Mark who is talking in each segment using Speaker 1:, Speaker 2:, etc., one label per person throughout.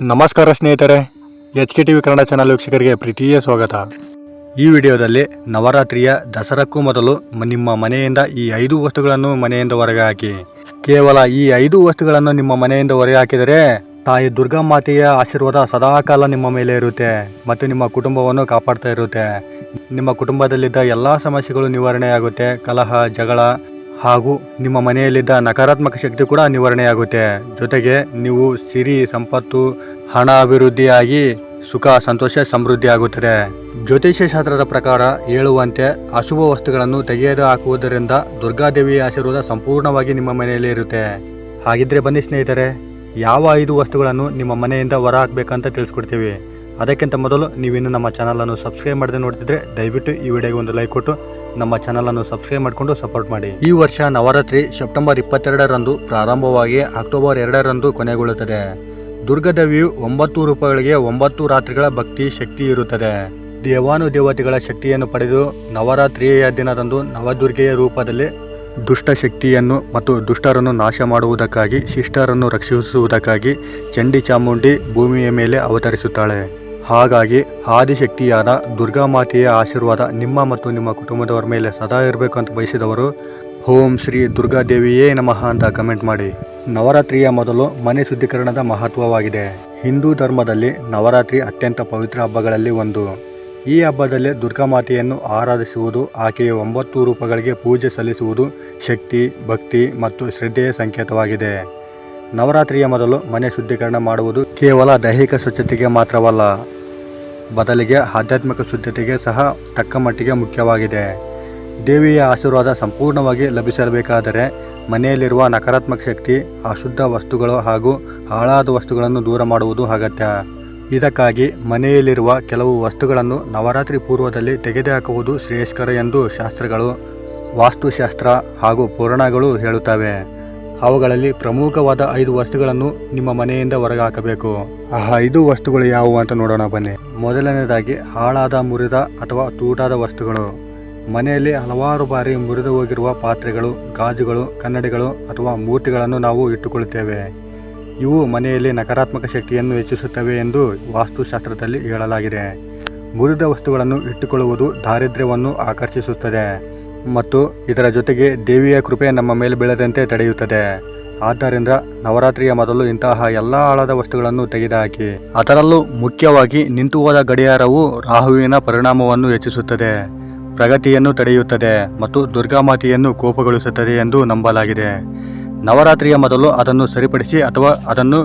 Speaker 1: ನಮಸ್ಕಾರ ಸ್ನೇಹಿತರೆ H K T V Kannada channel ವೀಕ್ಷಕರಿಗೆ ಪ್ರೀತಿಯ ಸ್ವಾಗತ. ಈ ವಿಡಿಯೋದಲ್ಲಿ ನವರಾತ್ರಿಯ ದಸರಕ್ಕೂ ಮೊದಲು ನಿಮ್ಮ ಮನೆಯಿಂದ ಈ ಐದು ವಸ್ತುಗಳನ್ನು ಮನೆಯಿಂದ ಹೊರಗೆ ಹಾಕಿ. ಕೇವಲ ಈ ಐದು ವಸ್ತುಗಳನ್ನು ನಿಮ್ಮ ಮನೆಯಿಂದ ಹೊರಗೆ ಹಾಕಿದರೆ ತಾಯಿ ದುರ್ಗಾ ಮಾತೆಯ ಆಶೀರ್ವಾದ ಸದಾಕಾಲ ನಿಮ್ಮ ಮೇಲೆ ಇರುತ್ತೆ ಮತ್ತು ನಿಮ್ಮ ಕುಟುಂಬವನ್ನು ಕಾಪಾಡ್ತಾ ಇರುತ್ತೆ. ನಿಮ್ಮ ಕುಟುಂಬದಲ್ಲಿದ್ದ ಎಲ್ಲ ಸಮಸ್ಯೆಗಳು ನಿವಾರಣೆಯಾಗುತ್ತೆ. ಕಲಹ, ಜಗಳ ಹಾಗೂ ನಿಮ್ಮ ಮನೆಯಲ್ಲಿದ್ದ ನಕಾರಾತ್ಮಕ ಶಕ್ತಿ ಕೂಡ ನಿವಾರಣೆಯಾಗುತ್ತೆ. ಜೊತೆಗೆ ನೀವು ಸಿರಿ, ಸಂಪತ್ತು, ಹಣ ಅಭಿವೃದ್ಧಿಯಾಗಿ ಸುಖ, ಸಂತೋಷ, ಸಮೃದ್ಧಿ ಆಗುತ್ತದೆ. ಜ್ಯೋತಿಷ್ಯ ಶಾಸ್ತ್ರದ ಪ್ರಕಾರ ಹೇಳುವಂತೆ ಅಶುಭ ವಸ್ತುಗಳನ್ನು ತೆಗೆದು ಹಾಕುವುದರಿಂದ ದುರ್ಗಾದೇವಿಯ ಆಶೀರ್ವಾದ ಸಂಪೂರ್ಣವಾಗಿ ನಿಮ್ಮ ಮನೆಯಲ್ಲಿ ಇರುತ್ತೆ. ಹಾಗಿದ್ರೆ ಬನ್ನಿ ಸ್ನೇಹಿತರೆ, ಯಾವ ಐದು ವಸ್ತುಗಳನ್ನು ನಿಮ್ಮ ಮನೆಯಿಂದ ಹೊರ ಹಾಕಬೇಕಂತ ತಿಳಿಸ್ಕೊಡ್ತೀವಿ. ಅದಕ್ಕಿಂತ ಮೊದಲು ನೀವಿನ್ನು ನಮ್ಮ ಚಾನಲನ್ನು ಸಬ್ಸ್ಕ್ರೈಬ್ ಮಾಡದೆ ನೋಡ್ತಿದ್ರೆ ದಯವಿಟ್ಟು ಈ ವಿಡಿಯೋಗೆ ಒಂದು ಲೈಕ್ ಕೊಟ್ಟು ನಮ್ಮ ಚಾನಲನ್ನು ಸಬ್ಸ್ಕ್ರೈಬ್ ಮಾಡಿಕೊಂಡು ಸಪೋರ್ಟ್ ಮಾಡಿ. ಈ ವರ್ಷ ನವರಾತ್ರಿ ಸೆಪ್ಟೆಂಬರ್ ಇಪ್ಪತ್ತೆರಡರಂದು ಪ್ರಾರಂಭವಾಗಿ ಅಕ್ಟೋಬರ್ ಎರಡರಂದು ಕೊನೆಗೊಳ್ಳುತ್ತದೆ. ದುರ್ಗಾದೇವಿಯು ಒಂಬತ್ತು ರೂಪಗಳಿಗೆ ಒಂಬತ್ತು ರಾತ್ರಿಗಳ ಭಕ್ತಿ ಶಕ್ತಿ ಇರುತ್ತದೆ. ದೇವಾನು ದೇವತೆಗಳ ಶಕ್ತಿಯನ್ನು ಪಡೆದು ನವರಾತ್ರಿಯ ದಿನದಂದು ನವದುರ್ಗೆಯ ರೂಪದಲ್ಲಿ ದುಷ್ಟ ಶಕ್ತಿಯನ್ನು ಮತ್ತು ದುಷ್ಟರನ್ನು ನಾಶ ಮಾಡುವುದಕ್ಕಾಗಿ, ಶಿಷ್ಟರನ್ನು ರಕ್ಷಿಸುವುದಕ್ಕಾಗಿ, ಚಂಡಿ ಚಾಮುಂಡಿ ಭೂಮಿಯ ಮೇಲೆ ಅವತರಿಸುತ್ತಾಳೆ. ಹಾಗಾಗಿ ಆದಿಶಕ್ತಿಯಾದ ದುರ್ಗಾಮಾತೆಯ ಆಶೀರ್ವಾದ ನಿಮ್ಮ ಮತ್ತು ನಿಮ್ಮ ಕುಟುಂಬದವರ ಮೇಲೆ ಸದಾ ಇರಬೇಕು ಅಂತ ಬಯಸಿದವರು, ಓಂ ಶ್ರೀ ದುರ್ಗಾದೇವಿಯೇ ನಮಃ ಅಂತ ಕಮೆಂಟ್ ಮಾಡಿ. ನವರಾತ್ರಿಯ ಮೊದಲು ಮನೆ ಶುದ್ಧೀಕರಣದ ಮಹತ್ವವಾಗಿದೆ. ಹಿಂದೂ ಧರ್ಮದಲ್ಲಿ ನವರಾತ್ರಿ ಅತ್ಯಂತ ಪವಿತ್ರ ಹಬ್ಬಗಳಲ್ಲಿ ಒಂದು. ಈ ಹಬ್ಬದಲ್ಲಿ ದುರ್ಗಾಮಾತೆಯನ್ನು ಆರಾಧಿಸುವುದು, ಆಕೆಯ ಒಂಬತ್ತು ರೂಪಗಳಿಗೆ ಪೂಜೆ ಸಲ್ಲಿಸುವುದು ಶಕ್ತಿ, ಭಕ್ತಿ ಮತ್ತು ಶ್ರದ್ಧೆಯ ಸಂಕೇತವಾಗಿದೆ. ನವರಾತ್ರಿಯ ಮೊದಲು ಮನೆ ಶುದ್ಧೀಕರಣ ಮಾಡುವುದು ಕೇವಲ ದೈಹಿಕ ಸ್ವಚ್ಛತೆಗೆ ಮಾತ್ರವಲ್ಲ ಬದಲಿಗೆ ಆಧ್ಯಾತ್ಮಿಕ ಶುದ್ಧತೆಗೆ ಸಹ ತಕ್ಕ ಮಟ್ಟಿಗೆ ಮುಖ್ಯವಾಗಿದೆ. ದೇವಿಯ ಆಶೀರ್ವಾದ ಸಂಪೂರ್ಣವಾಗಿ ಲಭಿಸಬೇಕಾದರೆ ಮನೆಯಲ್ಲಿರುವ ನಕಾರಾತ್ಮಕ ಶಕ್ತಿ, ಅಶುದ್ಧ ವಸ್ತುಗಳು ಹಾಗೂ ಹಾಳಾದ ವಸ್ತುಗಳನ್ನು ದೂರ ಮಾಡುವುದು ಅಗತ್ಯ. ಇದಕ್ಕಾಗಿ ಮನೆಯಲ್ಲಿರುವ ಕೆಲವು ವಸ್ತುಗಳನ್ನು ನವರಾತ್ರಿ ಪೂರ್ವದಲ್ಲಿ ತೆಗೆದುಹಾಕುವುದು ಶ್ರೇಯಸ್ಕರ ಎಂದು ಶಾಸ್ತ್ರಗಳು, ವಾಸ್ತುಶಾಸ್ತ್ರ ಹಾಗೂ ಪುರಾಣಗಳು ಹೇಳುತ್ತವೆ. ಅವುಗಳಲ್ಲಿ ಪ್ರಮುಖವಾದ ಐದು ವಸ್ತುಗಳನ್ನು ನಿಮ್ಮ ಮನೆಯಿಂದ ಹೊರಗೆ ಹಾಕಬೇಕು. ಆ ಐದು ವಸ್ತುಗಳು ಯಾವುವು ಅಂತ ನೋಡೋಣ ಬನ್ನಿ. ಮೊದಲನೇದಾಗಿ ಹಾಳಾದ ಮುರಿದ ಅಥವಾ ತೂಟಾದ ವಸ್ತುಗಳು. ಮನೆಯಲ್ಲಿ ಹಲವಾರು ಬಾರಿ ಮುರಿದು ಹೋಗಿರುವ ಪಾತ್ರೆಗಳು, ಗಾಜುಗಳು, ಕನ್ನಡಿಗಳು ಅಥವಾ ಮೂರ್ತಿಗಳನ್ನು ನಾವು ಇಟ್ಟುಕೊಳ್ಳುತ್ತೇವೆ. ಇವು ಮನೆಯಲ್ಲಿ ನಕಾರಾತ್ಮಕ ಶಕ್ತಿಯನ್ನು ಹೆಚ್ಚಿಸುತ್ತವೆ ಎಂದು ವಾಸ್ತುಶಾಸ್ತ್ರದಲ್ಲಿ ಹೇಳಲಾಗಿದೆ. ಮುರಿದ ವಸ್ತುಗಳನ್ನು ಇಟ್ಟುಕೊಳ್ಳುವುದು ದಾರಿದ್ರ್ಯವನ್ನು ಆಕರ್ಷಿಸುತ್ತದೆ ಮತ್ತು ಇದರ ಜೊತೆಗೆ ದೇವಿಯ ಕೃಪೆ ನಮ್ಮ ಮೇಲೆ ಬೀಳದಂತೆ ತಡೆಯುತ್ತದೆ. ಆದ್ದರಿಂದ ನವರಾತ್ರಿಯ ಮೊದಲು ಇಂತಹ ಎಲ್ಲ ಆಳದ ವಸ್ತುಗಳನ್ನು ತೆಗೆದುಹಾಕಿ ಅದರಲ್ಲೂ ಮುಖ್ಯವಾಗಿ ನಿಂತು ಹೋದ ಗಡಿಯಾರವು ರಾಹುವಿನ ಪರಿಣಾಮವನ್ನು ಹೆಚ್ಚಿಸುತ್ತದೆ, ಪ್ರಗತಿಯನ್ನು ತಡೆಯುತ್ತದೆ ಮತ್ತು ದುರ್ಗಾಮಾತೆಯನ್ನು ಕೋಪಗೊಳಿಸುತ್ತದೆ ಎಂದು ನಂಬಲಾಗಿದೆ. ನವರಾತ್ರಿಯ ಮೊದಲು ಅದನ್ನು ಸರಿಪಡಿಸಿ ಅಥವಾ ಅದನ್ನು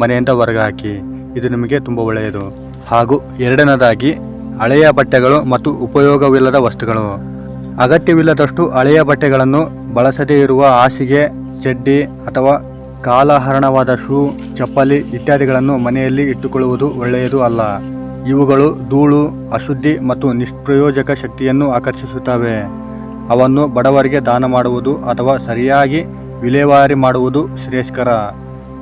Speaker 1: ಮನೆಯಿಂದ ಹೊರಗೆ ಹಾಕಿ ಇದು ನಿಮಗೆ ತುಂಬ ಒಳ್ಳೆಯದು. ಹಾಗೂ ಎರಡನೇದಾಗಿ, ಹಳೆಯ ಬಟ್ಟೆಗಳು ಮತ್ತು ಉಪಯೋಗವಿಲ್ಲದ ವಸ್ತುಗಳು. ಅಗತ್ಯವಿಲ್ಲದಷ್ಟು ಹಳೆಯ ಬಟ್ಟೆಗಳನ್ನು ಬಳಸದೇ ಇರುವ ಹಾಸಿಗೆ ಚಡ್ಡಿ ಅಥವಾ ಕಾಲಹರಣವಾದ ಶೂ, ಚಪ್ಪಲಿ ಇತ್ಯಾದಿಗಳನ್ನು ಮನೆಯಲ್ಲಿ ಇಟ್ಟುಕೊಳ್ಳುವುದು ಒಳ್ಳೆಯದು ಅಲ್ಲ. ಇವುಗಳು ಧೂಳು, ಅಶುದ್ಧಿ ಮತ್ತು ನಿಷ್ಪ್ರಯೋಜಕ ಶಕ್ತಿಯನ್ನು ಆಕರ್ಷಿಸುತ್ತವೆ. ಅವನ್ನು ಬಡವರಿಗೆ ದಾನ ಮಾಡುವುದು ಅಥವಾ ಸರಿಯಾಗಿ ವಿಲೇವಾರಿ ಮಾಡುವುದು ಶ್ರೇಷ್ಠಕರ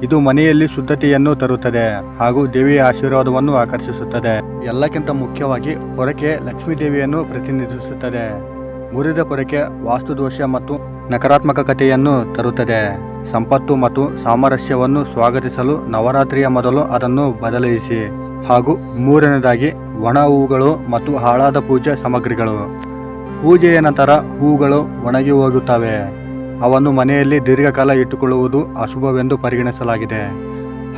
Speaker 1: ಇದು ಮನೆಯಲ್ಲಿ ಶುದ್ಧತೆಯನ್ನು ತರುತ್ತದೆ ಹಾಗೂ ದೇವಿಯ ಆಶೀರ್ವಾದವನ್ನು ಆಕರ್ಷಿಸುತ್ತದೆ. ಎಲ್ಲಕ್ಕಿಂತ ಮುಖ್ಯವಾಗಿ ಹೊರಕೆ ಲಕ್ಷ್ಮೀ ದೇವಿಯನ್ನು ಪ್ರತಿನಿಧಿಸುತ್ತದೆ. ಮುರಿದ ಪೊರಕೆ ವಾಸ್ತುದೋಷ ಮತ್ತು ನಕಾರಾತ್ಮಕ ನಕಾರಾತ್ಮಕತೆಯನ್ನು ತರುತ್ತದೆ. ಸಂಪತ್ತು ಮತ್ತು ಸಾಮರಸ್ಯವನ್ನು ಸ್ವಾಗತಿಸಲು ನವರಾತ್ರಿಯ ಮೊದಲು ಅದನ್ನು ಬದಲಾಯಿಸಿ. ಹಾಗೂ ಮೂರನೇದಾಗಿ, ಒಣ ಹೂಗಳು ಮತ್ತು ಹಾಳಾದ ಪೂಜೆ ಸಾಮಗ್ರಿಗಳು. ಪೂಜೆಯ ನಂತರ ಹೂಗಳು ಒಣಗಿ ಹೋಗುತ್ತವೆ. ಅವನ್ನು ಮನೆಯಲ್ಲಿ ದೀರ್ಘಕಾಲ ಇಟ್ಟುಕೊಳ್ಳುವುದು ಅಶುಭವೆಂದು ಪರಿಗಣಿಸಲಾಗಿದೆ.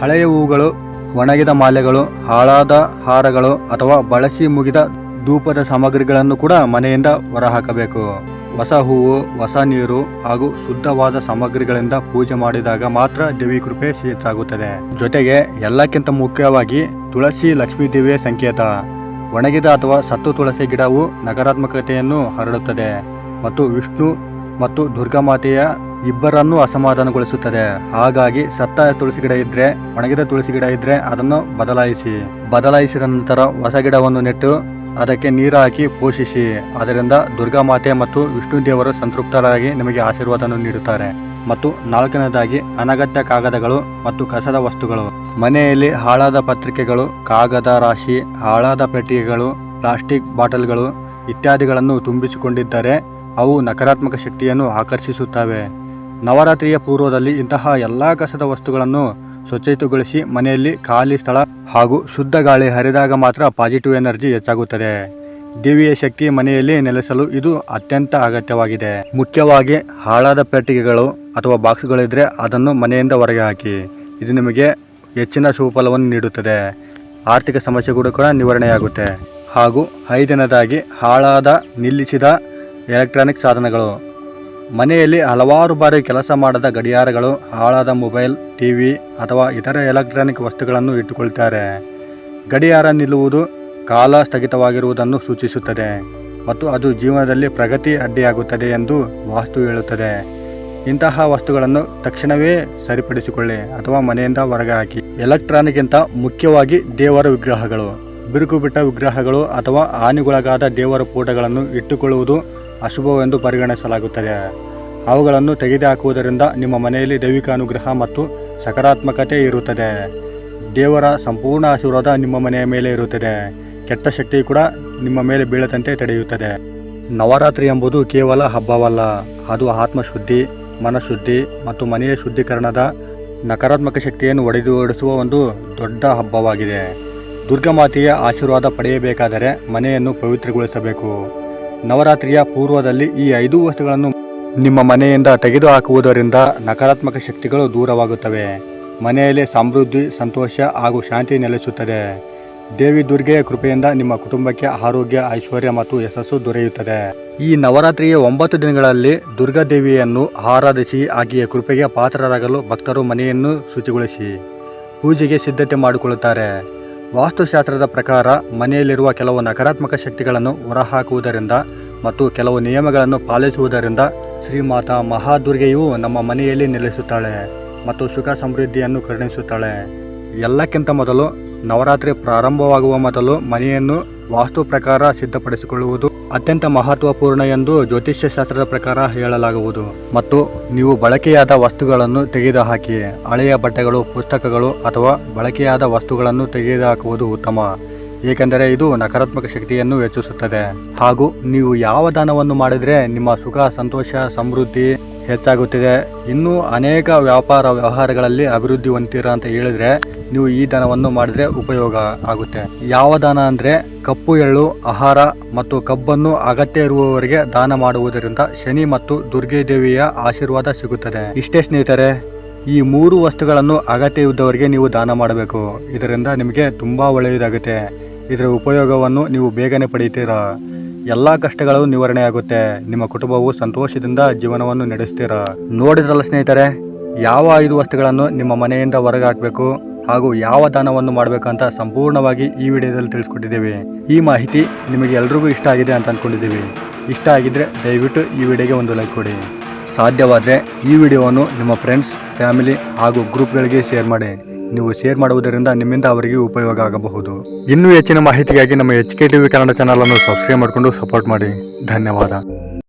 Speaker 1: ಹಳೆಯ ಹೂಗಳು ಒಣಗಿದ ಮಾಲೆಗಳು, ಹಾಳಾದ ಹಾರಗಳು ಅಥವಾ ಬಳಸಿ ಮುಗಿದ ಧೂಪದ ಸಾಮಗ್ರಿಗಳನ್ನು ಕೂಡ ಮನೆಯಿಂದ ಹೊರಹಾಕಬೇಕು. ಹೊಸ ಹೂವು, ಹೊಸ ನೀರು ಹಾಗೂ ಶುದ್ಧವಾದ ಸಾಮಗ್ರಿಗಳಿಂದ ಪೂಜೆ ಮಾಡಿದಾಗ ಮಾತ್ರ ದೇವಿ ಕೃಪೆ ಹೆಚ್ಚಾಗುತ್ತದೆ. ಜೊತೆಗೆ ಎಲ್ಲಕ್ಕಿಂತ ಮುಖ್ಯವಾಗಿ ತುಳಸಿ ಲಕ್ಷ್ಮೀ ದೇವಿಯ ಸಂಕೇತ. ಒಣಗಿದ ಅಥವಾ ಸತ್ತು ತುಳಸಿ ಗಿಡವು ನಕಾರಾತ್ಮಕತೆಯನ್ನು ಹರಡುತ್ತದೆ ಮತ್ತು ವಿಷ್ಣು ಮತ್ತು ದುರ್ಗಾಮಾತೆಯ ಇಬ್ಬರನ್ನೂ ಅಸಮಾಧಾನಗೊಳಿಸುತ್ತದೆ. ಹಾಗಾಗಿ ಸತ್ತ ತುಳಸಿ ಗಿಡ ಇದ್ರೆ, ಒಣಗಿದ ತುಳಸಿ ಗಿಡ ಇದ್ರೆ ಅದನ್ನು ಬದಲಾಯಿಸಿ. ಬದಲಾಯಿಸಿದ ನಂತರ ಹೊಸ ಗಿಡವನ್ನು ನೆಟ್ಟು ಅದಕ್ಕೆ ನೀರು ಹಾಕಿ ಪೋಷಿಸಿ ಅದರಿಂದ ದುರ್ಗಾಮಾತೆ ಮತ್ತು ವಿಷ್ಣು ದೇವರು ಸಂತೃಪ್ತರಾಗಿ ನಿಮಗೆ ಆಶೀರ್ವಾದವನ್ನು ನೀಡುತ್ತಾರೆ. ಮತ್ತು ನಾಲ್ಕನೇದಾಗಿ ಅನಗತ್ಯ ಕಾಗದಗಳು ಮತ್ತು ಕಸದ ವಸ್ತುಗಳು. ಮನೆಯಲ್ಲಿ ಹಾಳಾದ ಪತ್ರಿಕೆಗಳು, ಕಾಗದ ರಾಶಿ, ಹಾಳಾದ ಪೆಟ್ಟಿಗೆಗಳು, ಪ್ಲಾಸ್ಟಿಕ್ ಬಾಟಲ್ಗಳು ಇತ್ಯಾದಿಗಳನ್ನು ತುಂಬಿಸಿಕೊಂಡಿದ್ದರೆ ಅವು ನಕಾರಾತ್ಮಕ ಶಕ್ತಿಯನ್ನು ಆಕರ್ಷಿಸುತ್ತವೆ. ನವರಾತ್ರಿಯ ಪೂರ್ವದಲ್ಲಿ ಇಂತಹ ಎಲ್ಲ ಕಸದ ವಸ್ತುಗಳನ್ನು ಸ್ವಚ್ಛತೆಗೊಳಿಸಿ ಮನೆಯಲ್ಲಿ ಖಾಲಿ ಸ್ಥಳ ಹಾಗೂ ಶುದ್ಧ ಗಾಳಿ ಹರಿದಾಗ ಮಾತ್ರ ಪಾಸಿಟಿವ್ ಎನರ್ಜಿ ಹೆಚ್ಚಾಗುತ್ತದೆ. ದೇವಿಯ ಶಕ್ತಿ ಮನೆಯಲ್ಲಿ ನೆಲೆಸಲು ಇದು ಅತ್ಯಂತ ಅಗತ್ಯವಾಗಿದೆ. ಮುಖ್ಯವಾಗಿ ಹಾಳಾದ ಪೆಟ್ಟಿಗೆಗಳು ಅಥವಾ ಬಾಕ್ಸ್ಗಳಿದ್ರೆ ಅದನ್ನು ಮನೆಯಿಂದ ಹೊರಗೆ ಹಾಕಿ. ಇದು ನಿಮಗೆ ಹೆಚ್ಚಿನ ಶುಭಫಲವನ್ನು ನೀಡುತ್ತದೆ. ಆರ್ಥಿಕ ಸಮಸ್ಯೆಗಳು ಕೂಡ ನಿವಾರಣೆಯಾಗುತ್ತೆ. ಹಾಗೂ ಐದನೇದಾಗಿ ಹಾಳಾದ ನಿಲ್ಲಿಸಿದ ಎಲೆಕ್ಟ್ರಾನಿಕ್ ಸಾಧನಗಳು. ಮನೆಯಲ್ಲಿ ಹಲವಾರು ಬಾರಿ ಕೆಲಸ ಮಾಡದ ಗಡಿಯಾರಗಳು, ಹಾಳಾದ ಮೊಬೈಲ್, ಟಿವಿ ಅಥವಾ ಇತರ ಎಲೆಕ್ಟ್ರಾನಿಕ್ ವಸ್ತುಗಳನ್ನು ಇಟ್ಟುಕೊಳ್ತಾರೆ. ಗಡಿಯಾರ ನಿಲ್ಲುವುದು ಕಾಲ ಸ್ಥಗಿತವಾಗಿರುವುದನ್ನು ಸೂಚಿಸುತ್ತದೆ ಮತ್ತು ಅದು ಜೀವನದಲ್ಲಿ ಪ್ರಗತಿ ಅಡ್ಡಿಯಾಗುತ್ತದೆ ಎಂದು ವಾಸ್ತು ಹೇಳುತ್ತದೆ. ಇಂತಹ ವಸ್ತುಗಳನ್ನು ತಕ್ಷಣವೇ ಸರಿಪಡಿಸಿಕೊಳ್ಳಿ ಅಥವಾ ಮನೆಯಿಂದ ಹೊರಗೆ ಹಾಕಿ. ಎಲೆಕ್ಟ್ರಾನಿಕ್ಗಿಂತ ಮುಖ್ಯವಾಗಿ ದೇವರ ವಿಗ್ರಹಗಳು, ಬಿರುಕು ಬಿಟ್ಟ ವಿಗ್ರಹಗಳು ಅಥವಾ ಹಾನಿಗೊಳಗಾದ ದೇವರ ಫೋಟೋಗಳನ್ನು ಇಟ್ಟುಕೊಳ್ಳುವುದು ಅಶುಭವೆಂದು ಪರಿಗಣಿಸಲಾಗುತ್ತದೆ. ಅವುಗಳನ್ನು ತೆಗೆದುಹಾಕುವುದರಿಂದ ನಿಮ್ಮ ಮನೆಯಲ್ಲಿ ದೈವಿಕ ಅನುಗ್ರಹ ಮತ್ತು ಸಕಾರಾತ್ಮಕತೆ ಇರುತ್ತದೆ. ದೇವರ ಸಂಪೂರ್ಣ ಆಶೀರ್ವಾದ ನಿಮ್ಮ ಮನೆಯ ಮೇಲೆ ಇರುತ್ತದೆ. ಕೆಟ್ಟ ಶಕ್ತಿ ಕೂಡ ನಿಮ್ಮ ಮೇಲೆ ಬೀಳದಂತೆ ತಡೆಯುತ್ತದೆ. ನವರಾತ್ರಿ ಎಂಬುದು ಕೇವಲ ಹಬ್ಬವಲ್ಲ, ಅದು ಆತ್ಮಶುದ್ಧಿ, ಮನಶುದ್ಧಿ ಮತ್ತು ಮನೆಯ ಶುದ್ಧೀಕರಣದ ನಕಾರಾತ್ಮಕ ಶಕ್ತಿಯನ್ನು ಒಡೆದು ಓಡಿಸುವ ಒಂದು ದೊಡ್ಡ ಹಬ್ಬವಾಗಿದೆ. ದುರ್ಗಮಾತೆಯ ಆಶೀರ್ವಾದ ಪಡೆಯಬೇಕಾದರೆ ಮನೆಯನ್ನು ಪವಿತ್ರಗೊಳಿಸಬೇಕು. ನವರಾತ್ರಿಯ ಪೂರ್ವದಲ್ಲಿ ಈ ಐದು ವಸ್ತುಗಳನ್ನು ನಿಮ್ಮ ಮನೆಯಿಂದ ತೆಗೆದುಹಾಕುವುದರಿಂದ ನಕಾರಾತ್ಮಕ ಶಕ್ತಿಗಳು ದೂರವಾಗುತ್ತವೆ. ಮನೆಯಲ್ಲಿ ಸಮೃದ್ಧಿ, ಸಂತೋಷ ಹಾಗೂ ಶಾಂತಿ ನೆಲೆಸುತ್ತದೆ. ದೇವಿ ದುರ್ಗೆಯ ಕೃಪೆಯಿಂದ ನಿಮ್ಮ ಕುಟುಂಬಕ್ಕೆ ಆರೋಗ್ಯ, ಐಶ್ವರ್ಯ ಮತ್ತು ಯಶಸ್ಸು ದೊರೆಯುತ್ತದೆ. ಈ ನವರಾತ್ರಿಯ ಒಂಬತ್ತು ದಿನಗಳಲ್ಲಿ ದುರ್ಗಾ ದೇವಿಯನ್ನು ಆರಾಧಿಸಿ ಆಕೆಯ ಕೃಪೆಗೆ ಪಾತ್ರರಾಗಲು ಭಕ್ತರು ಮನೆಯನ್ನು ಶುಚಿಗೊಳಿಸಿ, ಪೂಜೆಗೆ ಸಿದ್ಧತೆ ಮಾಡಿಕೊಳ್ಳುತ್ತಾರೆ. ವಾಸ್ತುಶಾಸ್ತ್ರದ ಪ್ರಕಾರ ಮನೆಯಲ್ಲಿರುವ ಕೆಲವು ನಕಾರಾತ್ಮಕ ಶಕ್ತಿಗಳನ್ನು ಹೊರಹಾಕುವುದರಿಂದ ಮತ್ತು ಕೆಲವು ನಿಯಮಗಳನ್ನು ಪಾಲಿಸುವುದರಿಂದ ಶ್ರೀಮಾತಾ ಮಹಾದುರ್ಗೆಯು ನಮ್ಮ ಮನೆಯಲ್ಲಿ ನೆಲೆಸುತ್ತಾಳೆ ಮತ್ತು ಸುಖ ಸಮೃದ್ಧಿಯನ್ನು ಕರುಣಿಸುತ್ತಾಳೆ. ಎಲ್ಲಕ್ಕಿಂತ ಮೊದಲು ನವರಾತ್ರಿ ಪ್ರಾರಂಭವಾಗುವ ಮೊದಲು ಮನೆಯನ್ನು ವಾಸ್ತು ಪ್ರಕಾರ ಸಿದ್ಧಪಡಿಸಿಕೊಳ್ಳುವುದು ಅತ್ಯಂತ ಮಹತ್ವಪೂರ್ಣ ಎಂದು ಜ್ಯೋತಿಷ್ಯ ಶಾಸ್ತ್ರದ ಪ್ರಕಾರ ಹೇಳಲಾಗುವುದು. ಮತ್ತು ನೀವು ಬಳಕೆಯಾದ ವಸ್ತುಗಳನ್ನು ತೆಗೆದುಹಾಕಿ, ಹಳೆಯ ಬಟ್ಟೆಗಳು, ಪುಸ್ತಕಗಳು ಅಥವಾ ಬಳಕೆಯಾದ ವಸ್ತುಗಳನ್ನು ತೆಗೆದುಹಾಕುವುದು ಉತ್ತಮ. ಏಕೆಂದರೆ ಇದು ನಕಾರಾತ್ಮಕ ಶಕ್ತಿಯನ್ನು ಹೆಚ್ಚಿಸುತ್ತದೆ. ಹಾಗೂ ನೀವು ಯಾವ ದಾನವನ್ನು ಮಾಡಿದರೆ ನಿಮ್ಮ ಸುಖ, ಸಂತೋಷ, ಸಮೃದ್ಧಿ ಹೆಚ್ಚಾಗುತ್ತಿದೆ. ಇನ್ನೂ ಅನೇಕ ವ್ಯಾಪಾರ ವ್ಯವಹಾರಗಳಲ್ಲಿ ಅಭಿವೃದ್ಧಿ ಹೊಂದಿರ ಅಂತ ಹೇಳಿದ್ರೆ ನೀವು ಈ ದಾನವನ್ನು ಮಾಡಿದ್ರೆ ಉಪಯೋಗ ಆಗುತ್ತೆ. ಯಾವ ದಾನ ಅಂದ್ರೆ ಕಪ್ಪು, ಎಳ್ಳು, ಆಹಾರ ಮತ್ತು ಕಬ್ಬನ್ನು ಅಗತ್ಯ ಇರುವವರಿಗೆ ದಾನ ಮಾಡುವುದರಿಂದ ಶನಿ ಮತ್ತು ದುರ್ಗೆ ದೇವಿಯ ಆಶೀರ್ವಾದ ಸಿಗುತ್ತದೆ. ಇಷ್ಟೇ ಸ್ನೇಹಿತರೆ, ಈ ಮೂರು ವಸ್ತುಗಳನ್ನು ಅಗತ್ಯವಿದ್ದವರಿಗೆ ನೀವು ದಾನ ಮಾಡಬೇಕು. ಇದರಿಂದ ನಿಮಗೆ ತುಂಬಾ ಒಳ್ಳೆಯದಾಗುತ್ತೆ. ಇದರ ಉಪಯೋಗವನ್ನು ನೀವು ಬೇಗನೆ ಪಡೆಯುತ್ತೀರಾ? ಎಲ್ಲ ಕಷ್ಟಗಳು ನಿವಾರಣೆಯಾಗುತ್ತೆ ನಿಮ್ಮ ಕುಟುಂಬವು ಸಂತೋಷದಿಂದ ಜೀವನವನ್ನು ನಡೆಸ್ತೀರಾ. ನೋಡಿದ್ರಲ್ಲ ಸ್ನೇಹಿತರೆ, ಯಾವ ಐದು ವಸ್ತುಗಳನ್ನು ನಿಮ್ಮ ಮನೆಯಿಂದ ಹೊರಗೆ ಹಾಕಬೇಕು ಹಾಗೂ ಯಾವ ದಾನವನ್ನು ಮಾಡಬೇಕು ಅಂತ ಸಂಪೂರ್ಣವಾಗಿ ಈ ವಿಡಿಯೋದಲ್ಲಿ ತಿಳಿಸ್ಕೊಟ್ಟಿದ್ದೀವಿ. ಈ ಮಾಹಿತಿ ನಿಮಗೆ ಎಲ್ರಿಗೂ ಇಷ್ಟ ಆಗಿದೆ ಅಂತ ಅಂದ್ಕೊಂಡಿದ್ದೀವಿ ಇಷ್ಟ ಆಗಿದ್ರೆ ದಯವಿಟ್ಟು ಈ ವಿಡಿಯೋಗೆ ಒಂದು ಲೈಕ್ ಕೊಡಿ. ಸಾಧ್ಯವಾದರೆ ಈ ವಿಡಿಯೋವನ್ನು ನಿಮ್ಮ ಫ್ರೆಂಡ್ಸ್, ಫ್ಯಾಮಿಲಿ ಹಾಗೂ ಗ್ರೂಪ್ಗಳಿಗೆ ಶೇರ್ ಮಾಡಿ. ನೀವು ಶೇರ್ ಮಾಡುವುದರಿಂದ ನಿಮ್ಮಿಂದ ಅವರಿಗೆ ಉಪಯೋಗ ಆಗಬಹುದು. ಇನ್ನೂ ಹೆಚ್ಚಿನ ಮಾಹಿತಿಗಾಗಿ ನಮ್ಮ ಎಚ್ ಕೆ ಟಿವಿ ಕನ್ನಡ ಚಾನಲನ್ನು ಸಬ್ಸ್ಕ್ರೈಬ್ ಮಾಡಿಕೊಂಡು ಸಪೋರ್ಟ್ ಮಾಡಿ. ಧನ್ಯವಾದ.